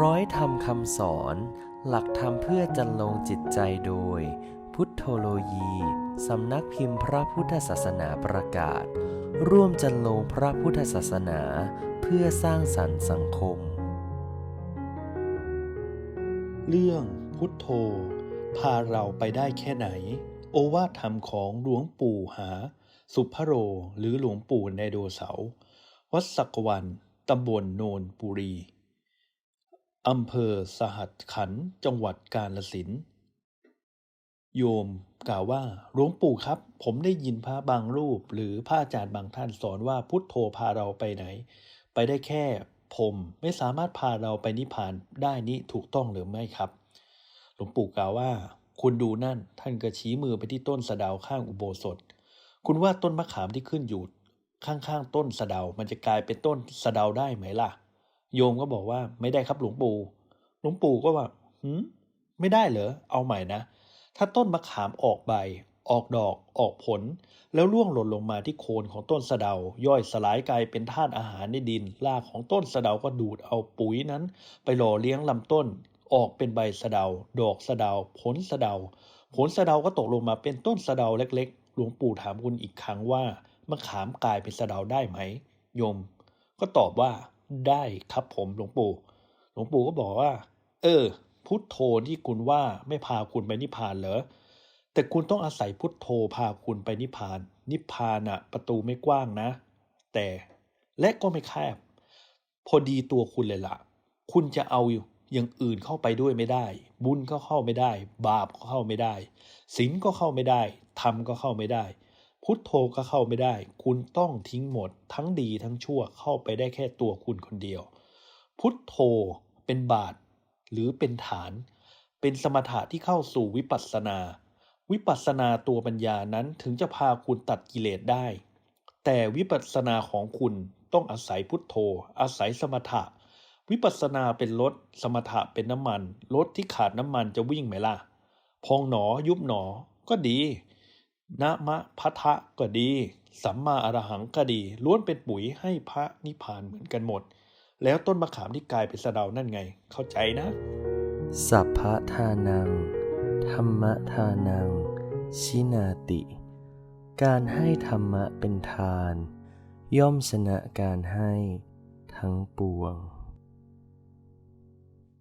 ร้อยธรรมคำสอน หลักธรรมเพื่อจันลงจิตใจโดย พุทธโลยีสำนักพิมพ์พระพุทธศาสนาประกาศ ร่วมจันลงพระพุทธศาสนา เพื่อสร้างสรรค์สังคม เรื่องพุทโธ พาเราไปได้แค่ไหน โอวาทธรรมของหลวงปู่หา สุภโรหรือหลวงปู่ไดโดเสาวัดสักวันตำบลโนนปุรี อำเภอสหัสขันจังหวัดกาฬสินโยมกล่าวว่าหลวงปู่ครับ ผมได้ยินพระบางรูป หรือพระอาจารย์บางท่านสอนว่าพุทโธพาเราไปไหน ไปได้แค่ผมไม่สามารถพาเราไปนิพพานได้นี้ถูกต้องหรือไม่ครับ หลวงปู่กล่าวว่า คุณดูนั่นท่านก็ชี้มือไปที่ต้นสะดาวข้างอุโบสถ คุณว่าต้นมะขามที่ขึ้นอยู่ ข้างๆต้นสะดาวมันจะกลายเป็นต้นสะดาวได้ไหมล่ะ โยมก็บอกว่าไม่ได้ครับหลวงปู่หลวงปู่ก็ว่าหืมไม่ได้เหรอเอาใหม่นะ ถ้าต้นมะขามออกใบ ออกดอก ออกผล แล้วร่วงหล่นลงมาที่โคนของต้นสะเดา ย่อยสลายกลายเป็นธาตุอาหารในดินรากของต้นสะเดาก็ดูดเอาปุ๋ยนั้น ไปหล่อเลี้ยงลำต้น ออกเป็นใบสะเดา ดอกสะเดา ผลสะเดา ผลสะเดาก็ตกลงมาเป็นต้นสะเดาเล็ก ๆ หลวงปู่ถามคุณอีกครั้งว่ามะขามกลายเป็นสะเดาได้ไหม โยม ก็ตอบว่า ได้ครับผมหลวงปู่ หลวงปู่ก็บอกว่า เออ พุทโธที่คุณว่าไม่พาคุณไปนิพพานเหรอ แต่คุณต้องอาศัยพุทโธพาคุณไปนิพพาน นิพพานอะประตูไม่กว้างนะ แต่และก็ไม่แคบ พอดีตัวคุณเลยล่ะ คุณจะเอาอย่างอื่นเข้าไปด้วยไม่ได้ บุญก็เข้าไม่ได้ บาปก็เข้าไม่ได้ศีลก็เข้าไม่ได้ธรรมก็เข้าไม่ได้ พุทโธก็เข้าไม่ได้ คุณต้องทิ้งหมด ทั้งดีทั้งชั่วเข้าไปได้แค่ตัวคุณคนเดียว พุทโธเป็นบาท หรือเป็นฐาน เป็นสมถะที่เข้าสู่วิปัสสนา วิปัสสนาตัวปัญญานั้นถึงจะพาคุณตัดกิเลสได้ แต่วิปัสสนาของคุณต้องอาศัยพุทโธ อาศัยสมถะ วิปัสสนาเป็นรถสมถะเป็นน้ำมันรถที่ขาดน้ำมันจะวิ่งไหมล่ะ พองหนอยุบหนอก็ดี นะมะพัทะก็ดี สัมมาอรหังก็ดี ล้วนเป็นปุ๋ยให้พระนิพพานเหมือนกันหมด แล้วต้นมะขามที่กลายเป็นสะเดานั่นไง เข้าใจนะ สัพพะทานัง ธรรมทานัง ชินาติ การให้ธรรมะเป็นทาน ย่อมชนะการให้ทั้งปวง